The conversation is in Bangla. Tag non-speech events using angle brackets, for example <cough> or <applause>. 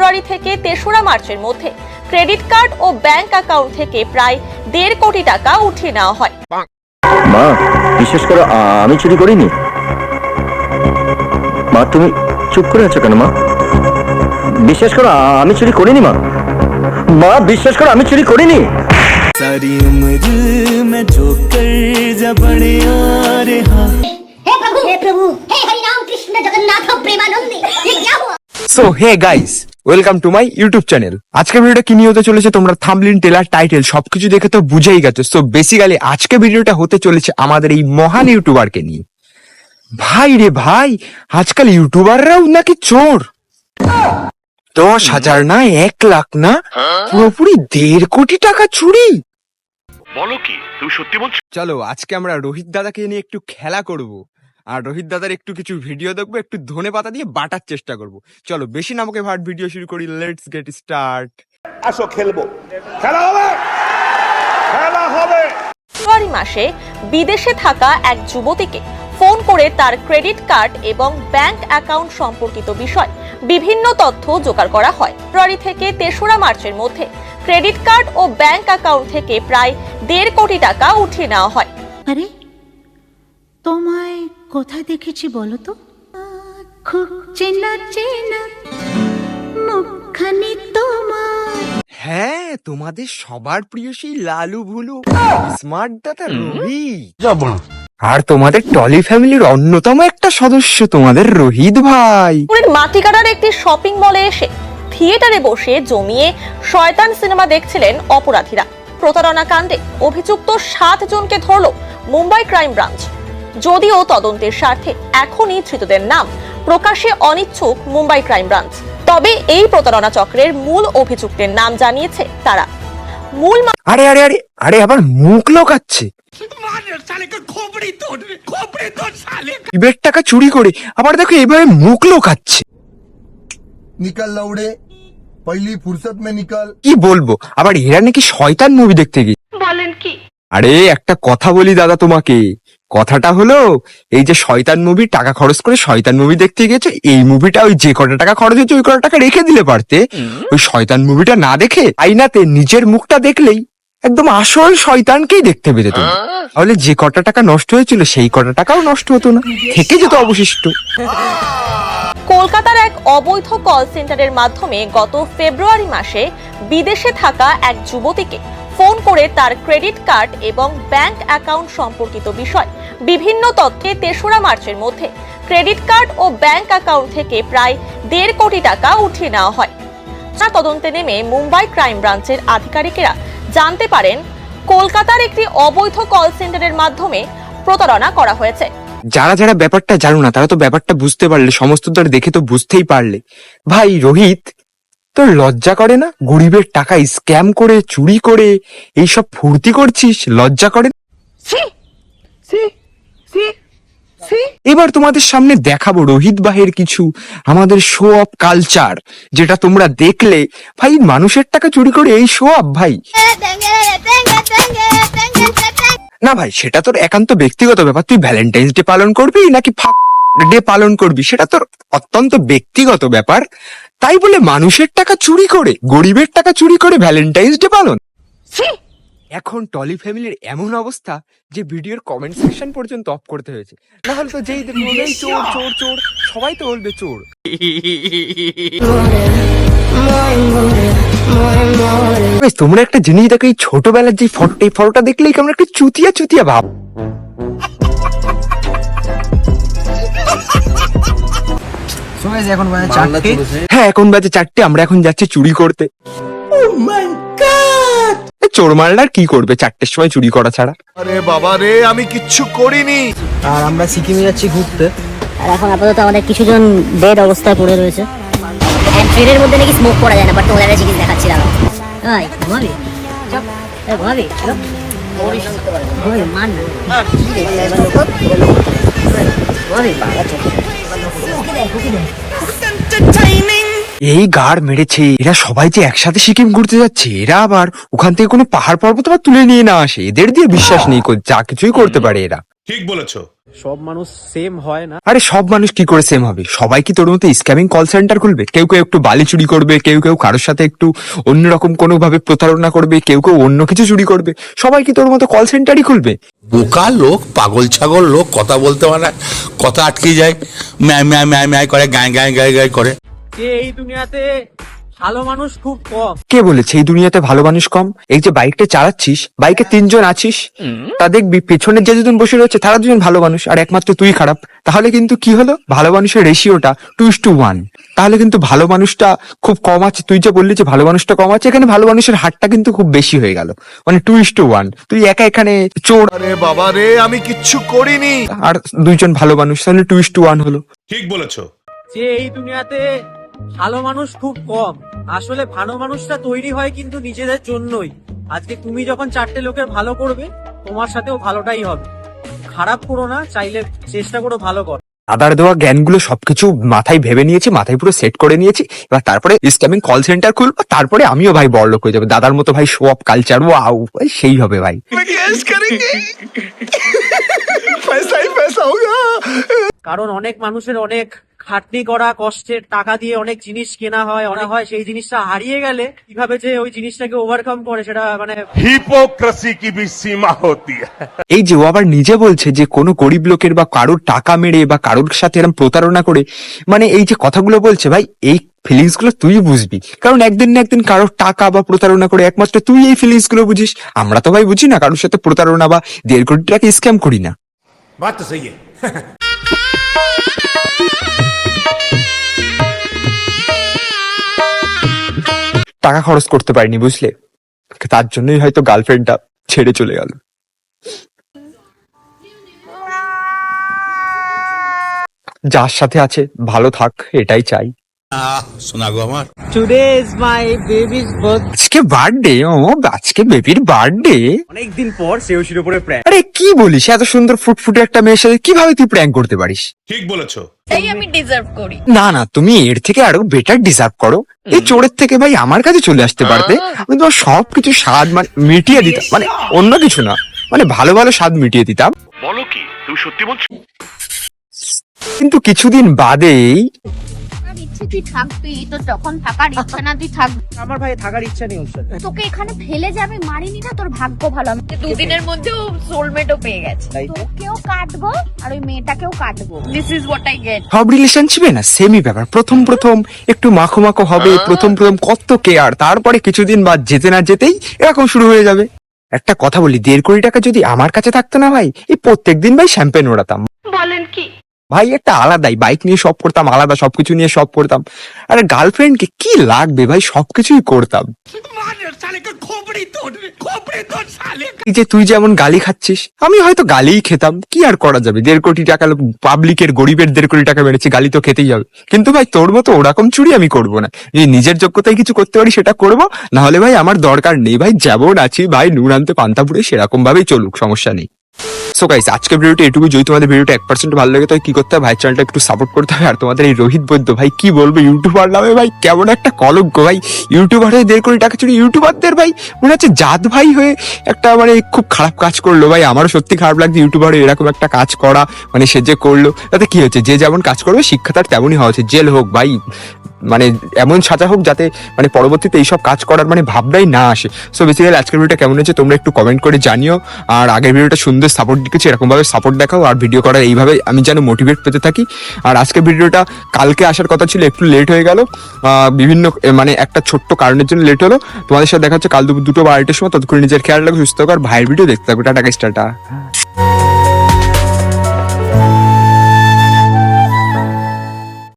ফেব্রুয়ারি থেকে তেসরা মার্চের মধ্যে ক্রেডিট কার্ড ও ব্যাংক অ্যাকাউন্ট থেকে প্রায় দেড় কোটি টাকা উঠিয়ে নেওয়া হয় মা বিশেষ করে আ- আমি চুরি করিনি মা তুমি চুপ করে আছো কেন মা বিশ্বাস করো আ- আমি চুরি করিনি মা মা বিশ্বাস করো আমি চুরি করিনি सारी उम्र मैं जो कर जा बड़े आ रहा हे प्रभु हे प्रभु हे हरि राम कृष्ण जगन्नाथ प्रेमानंद ये क्या हुआ so hey guys welcome to my YouTube channel আজকে ভিডিওটা কি নিয়ে হতে চলেছে? তোমরা থামলিন টেলার টাইটেল সবকিছু দেখে তো বুঝেই গেছো। সো বেসিক্যালি আজকে ভিডিওটা হতে চলেছে আমাদের এই মহান ইউটিউবারকে নিয়ে। ভাই রে ভাই আজকাল ইউটিউবাররাও নাকি চোর? দশ হাজার না এক লাখ না? পুরোপুরি দেড় কোটি টাকা চুরি। বলো কি তুমি সত্যি বলছো? চলো আজকে আমরা রোহিত দাদাকে নিয়ে একটু খেলা করব। আর রোহিত দাদার একটু কিছু ভিডিও দেখব একটু ধনে পাতা দিয়ে বাটার চেষ্টা করব। চলো বেশি নামকে ভাট ভিডিও শুরু করি। লেটস গেট স্টার্ট আসো খেলব। খেলা হবে! খেলা হবে! ফেব্রুয়ারি মাসে বিদেশে থাকা এক যুবতীকে ফোন করে তার ক্রেডিট কার্ড এবং ব্যাংক অ্যাকাউন্ট সম্পর্কিত বিষয় বিভিন্ন তথ্য জোগাড় করা হয়। ফেব্রুয়ারি থেকে তেসরা মার্চের মধ্যে ক্রেডিট কার্ড ও ব্যাংক অ্যাকাউন্ট থেকে প্রায় দেড় কোটি টাকা উঠিয়ে নেওয়া হয়। আরে তোমায় কোথায় দেখেছি বলো তো? খুব চেনা চেনা মুখখানি তোমার। হ্যাঁ তোমাদের সবার প্রিয় সেই লালু ভুলু। স্মার্ট দাদা রবি আর তোমাদের টলি ফ্যামিলির অন্যতম একটা সদস্য তোমাদের রোহিত ভাই। মাটিকাটার একটি শপিং মলে এসে থিয়েটারে বসে জমিয়ে শয়তান সিনেমা দেখছিলেন অপরাধীরা। প্রতারণা কাণ্ডে অভিযুক্ত সাত জনকে ধরল মুম্বাই ক্রাইম ব্রাঞ্চ। যদিও তদন্তের স্বার্থে এখনই ধৃতদের নাম প্রকাশে অনিচ্ছুক মুম্বাই ক্রাইম ব্রাঞ্চ। তবে এই প্রতারণা চক্রের মূল অভিযুক্তের নাম জানিয়েছে তারা। মূল আরে আরে আরে আরে আবার মুখ লোকাচ্ছে। ইবের টাকা চুরি করে আবার দেখো এভাবে মুখ লোকাচ্ছে। নিকাল লাউড়ে পহলি ফুরসত মে নিকাল। কি বলব আবার এরা নাকি শয়তান মুভি দেখতে গিয়ে। বলেন কি? আরে একটা কথা বলি দাদা তোমাকে। কথাটা হলো এই যে শয়তান মুভি টাকা খরচ করে শয়তান মুভি দেখতে গেছে এই মুভিটা ওই যে কটা টাকা খরচ হয়েছে ওই কটা টাকা রেখে দিলে পারতে। ওই শয়তান মুভিটা না দেখে আইনাতে নিজের মুখটা দেখলেই একদম আসল শয়তানকেই দেখতে পেতে তুমি। তাহলে যে কটা টাকা নষ্ট হয়েছিল সেই কটা টাকাও নষ্ট হতো না। থেকে যেত অবশিষ্ট। কলকাতার এক অবৈধ কল সেন্টারের মাধ্যমে গত ফেব্রুয়ারি মাসে বিদেশে থাকা এক যুবতীকে ফোন করে তার ক্রেডিট কার্ড এবং ব্যাংক অ্যাকাউন্ট সম্পর্কিত বিষয়। বিভিন্ন তথ্যে তেসরা মার্চের মধ্যে ক্রেডিট কার্ড ও ব্যাংক অ্যাকাউন্ট থেকে প্রায় দেড় কোটি টাকা উঠিয়ে নেওয়া হয়। যা তদন্তে নেমে মুম্বাই ক্রাইম ব্রাঞ্চের আধিকারিকেরা জানতে পারেন, কলকাতার একটি অবৈধ কল সেন্টারের মাধ্যমে প্রতারণা করা হয়েছে। যারা যারা ব্যাপারটা জানো না, তারা তো ব্যাপারটা বুঝতে পারলে, সমস্ত তো দেখে তো বুঝতেই পারলে। ভাই, রোহিত তোর লজ্জা করে না? গরিবের টাকা স্ক্যাম করে চুরি করে এইসব ফুর্তি করছিস? লজ্জা করে না? এবার তোমাদের সামনে দেখাবো রোহিত বাহের কিছু আমাদের শো অফ কালচার যেটা তোমরা দেখলে। ভাই মানুষের টাকা চুরি করে এই শো অফ ভাই। না ভাই সেটা তোর একান্ত ব্যক্তিগত ব্যাপার। তুই ভ্যালেন্টাইন্স ডে পালন করবি নাকি ফাক ডে পালন করবি? সেটা তোর অত্যন্ত ব্যক্তিগত ব্যাপার। তাই বলে মানুষের টাকা চুরি করে গরিবের টাকা চুরি করে ভ্যালেন্টাইন্স ডে পালন। এখন টলি ফ্যামিলির এমন অবস্থা যে ভিডিওর কমেন্ট সেকশন পর্যন্ত অফ করতে হয়েছে। না হলে তো যেই দেখব "এই চোর চোর চোর। সবাই তো বলবে চোর। তোমরা একটা জিনিস দেখো এই ছোটবেলার যে ফটো এই ফটোটা দেখলেই কেমন একটা চুতিয়া চুতিয়া ভাব। হ্যাঁ এখন বাজে চারটে আমরা এখন যাচ্ছি চুরি করতে। চোর মারলার কি করবে? চারটের সময় চুরি করা ছাড়া। আরে বাবা রে আমি কিচ্ছু করিনি। আর আমরা সিকিমে যাচ্ছি ঘুরতে। আর এখন আপাতত আমাদের কিছু জন বেড অবস্থায় পড়ে রয়েছে। ট্রেনের মধ্যে নাকি স্মোক করা যায় না বাট তোমাদের কাছে কিছু দেখাচ্ছি না এই ঘুমাবি? চপ। এই ঘুমাবি? চপ। মান। না ঘুমাবি এই গাড় মেরেছে, এরা সবাই যে একসাথে সিকিম ঘুরতে যাচ্ছে, এরা আবার ওখান থেকে কোনো পাহাড় পর্বত আবার তুলে নিয়ে না আসে, এদের দিয়ে বিশ্বাস নেই যা কিছুই করতে পারে এরা। ঠিক বলেছ। সব মানুষ সেম হয় না। আরে সব মানুষ কি করে সেম হবে? সবাই কি তোর মতো স্ক্যামিং কল সেন্টার খুলবে? কেউ কেউ একটু বালি চুরি করবে কেউ কেউ কারোর সাথে একটু অন্যরকম কোনো ভাবে প্রতারণা করবে কেউ কেউ অন্য কিছু চুরি করবে। সবাই কি তোর মতো কল সেন্টারই খুলবে? বোকা লোক পাগল ছাগল লোক কথা বলতে পারে না, কথা আটকে যায়। ম্যায় ম্যায় ম্যায় ম্যায় করে গায়ে গায়ে গায়ে গায়ে করে। যে এই দুনিয়াতে? ভালো মানুষ খুব কম। কে বলেছে এই দুনিয়াতে ভালো মানুষ কম? এই যে বাইকটা চালাচ্ছিস বাইকে তিনজন আছিস তা দেখবি পেছনের যে দুজন বসে রয়েছে তারা দুজন ভালো মানুষ আর একমাত্র তুই খারাপ। তাহলে কিন্তু কি হলো? ভালো মানুষের রেশিওটা টু ইস টু ওয়ান তাহলে কিন্তু ভালো মানুষটা খুব কম আছে। তুই যে বললি যে ভালো মানুষটা কম আছে এখানে ভালো মানুষের হারটা কিন্তু খুব বেশি হয়ে গেল। মানে টু ইস টু ওয়ান তুই একা এখানে চোর। আরে বাবা রে আমি কিচ্ছু করিনি। আর দুইজন ভালো মানুষ তাহলে টু টু ওয়ান হলো। ঠিক বলেছ। যে এই দুনিয়াতে ভালো মানুষ খুব কম। আসলে ভালো মানুষটা তৈরি হয় কিন্তু নিজেদের জন্যই। আজকে তুমি যখন চারটে লোকের ভালো করবে তোমার সাথেও ভালোটাই হবে। খারাপ করো না চাইলে চেষ্টা করো ভালো কর। আদার দেওয়া জ্ঞানগুলো সবকিছু মাথায় ভেবে নিয়েছি মাথায় পুরো সেট করে নিয়েছি। এবার তারপরে স্ক্যামিং কল সেন্টার খুলবো তারপরে আমিও ভাই বড় লোক হয়ে যাব। দাদার মতো ভাই সব কালচার ও আউ সেই হবে ভাই। <laughs> কারণ অনেক মানুষের অনেক খাটনি করা কষ্টের টাকা দিয়ে অনেক জিনিস কেনা হয় অনেক হয় সেই জিনিসটা হারিয়ে গেলে কীভাবে যে ওই জিনিসটাকে ওভারকাম করে সেটা মানে হিপোক্রেসি কি ভি সীমা হতি? এই যে ও আবার নিজে বলছে যে কোনো গরিব লোকের বা কারোর টাকা মেরে বা কারোর সাথে এরকম প্রতারণা করে মানে এই যে কথাগুলো বলছে ভাই এই ফিলিংসগুলো তুই বুঝবি। কারণ একদিন না একদিন কারোর টাকা বা প্রতারণা করে একমাত্র তুই এই ফিলিংসগুলো বুঝিস। আমরা তো ভাই বুঝি না কারোর সাথে প্রতারণা বা দেড় কোটি টাকা স্ক্যাম করি না। বাত তো সহি <laughs> টাকা খরচ করতে পারিনি, বুঝলে? তার জন্যই হয়তো গার্লফ্রেন্ডটা ছেড়ে চলে গেল। যার সাথে আছে, ভালো থাক, এটাই চাই। শোনা গো আমার today is my baby's birth আজকে বার্থডে ও আজকে বেবির বার্থডে অনেকদিন পর সেওসির উপরে প্র্যাঙ্ক আরে কি বলিস এত সুন্দর ফুটফুটে একটা মেয়ের সাথে কীভাবে তুই প্র্যাঙ্ক করতে পারিস? ঠিক বলেছ। না না তুমি এর থেকে আরও বেটার ডিজার্ভ করো। এই চোরের থেকে ভাই আমার কাছে চলে আসতে পারতে। আমি তোমার সবকিছু স্বাদ মানে মিটিয়ে দিতাম। মানে অন্য কিছু না মানে ভালো ভালো স্বাদ মিটিয়ে দিতাম। বলো কি তুমি সত্যি বলছো? কিন্তু কিছুদিন বাদেই তুই থাকবি তো যখন থাকার ইচ্ছা না তুই থাকবি আমার ভাই থাকার ইচ্ছা নেই ওর সাথে। তোকে এখানে ফেলে যাবে মারিনি না তোর ভাগ্য ভালো। আমি দুদিনের মধ্যে সোলমেটও পেয়ে গেছে। তোকেও কাটবো আর ওই মেয়েটাকেও কাটবো। This is what I get সব রিলেশনশিপে না সেমই ব্যাপার। প্রথম প্রথম একটু মাখো মাখো হবে প্রথম প্রথম কত কেয়ার তারপরে কিছুদিন বাদ যেতে না যেতেই এরকম শুরু হয়ে যাবে। একটা কথা বলি দেড় কোটি টাকা যদি আমার কাছে থাকতো না ভাই এই প্রত্যেকদিন ভাই শ্যাম্পেন ওড়াতাম। বলেন কি? ভাই একটা আলাদাই। বাইক নিয়ে সব করতাম আলাদা সবকিছু নিয়ে সব করতাম। আরে গার্লফ্রেন্ডকে কি লাগবে ভাই? সবকিছুই করতাম। যে তুই যেমন গালি খাচ্ছিস আমি হয়তো গালিই খেতাম। কি আর করা যাবে? দেড় কোটি টাকা পাবলিকের গরিবের দেড় কোটি টাকা মেরেছি গালি তো খেতেই হবে। কিন্তু ভাই তোর মতো ওরকম চুরি আমি করব না। যদি নিজের যোগ্যতায় কিছু করতে পারি সেটা করব। না হলে ভাই আমার দরকার নেই। ভাই যেমন আছি ভাই নুন আনতে পান্তা পুড়ে সেরকম ভাবেই চলুক সমস্যা নেই। সো গাইস আজকের ভিডিওটা এটুকু যদি তোমাদের ভিডিওটা এক পার্সেন্ট ভালো লাগে, তাহলে কি করতে হবে? ভাই চ্যানেলটা একটু সাপোর্ট করতে হবে। আর তোমাদের এই রোহিত বৈদ্য, ভাই, কি বলব? ইউটিউবার নামে, ভাই, কেমন একটা কলঙ্ক, ভাই। ইউটিউবার হয়ে দেড় কোটি টাকা চুরি ইউটিউবারদের ভাই। মনে হচ্ছে জাত ভাই হয়ে একটা মানে খুব খারাপ কাজ করল, ভাই। আমারও সত্যি খারাপ লাগছে ইউটিউবার এরকম একটা কাজ করা মানে সে যে করল। তাতে কি হচ্ছে? যে যেমন কাজ করবে, শিক্ষা তার তেমনই হওয়া উচিত। জেল হোক, ভাই। মানে এমন সাজা হোক যাতে মানে পরবর্তীতে এইসব কাজ করার মানে ভাবনাই না আসে। সো বেসিক্যালি আজকের ভিডিওটা কেমন হয়েছে তোমরা একটু কমেন্ট করে জানিও। আর আগের ভিডিওটা সুন্দর সাপোর্ট দিকেছি এরকমভাবে সাপোর্ট দেখাও। আর ভিডিও করার এইভাবে আমি যেন মোটিভেট পেতে থাকি। আর আজকের ভিডিওটা কালকে আসার কথা ছিল, একটু লেট হয়ে গেল। বিভিন্ন মানে একটা ছোট্ট কারণের জন্য লেট হলো। তোমাদের সাথে দেখা হচ্ছে কাল দুপুর দুটো বা আড়াইটার সময়। ততক্ষণ নিজের খেয়াল রাখো, সুস্থ কর ভাইয়ের ভিডিও দেখতে থাকো। টাটা স্টার্টা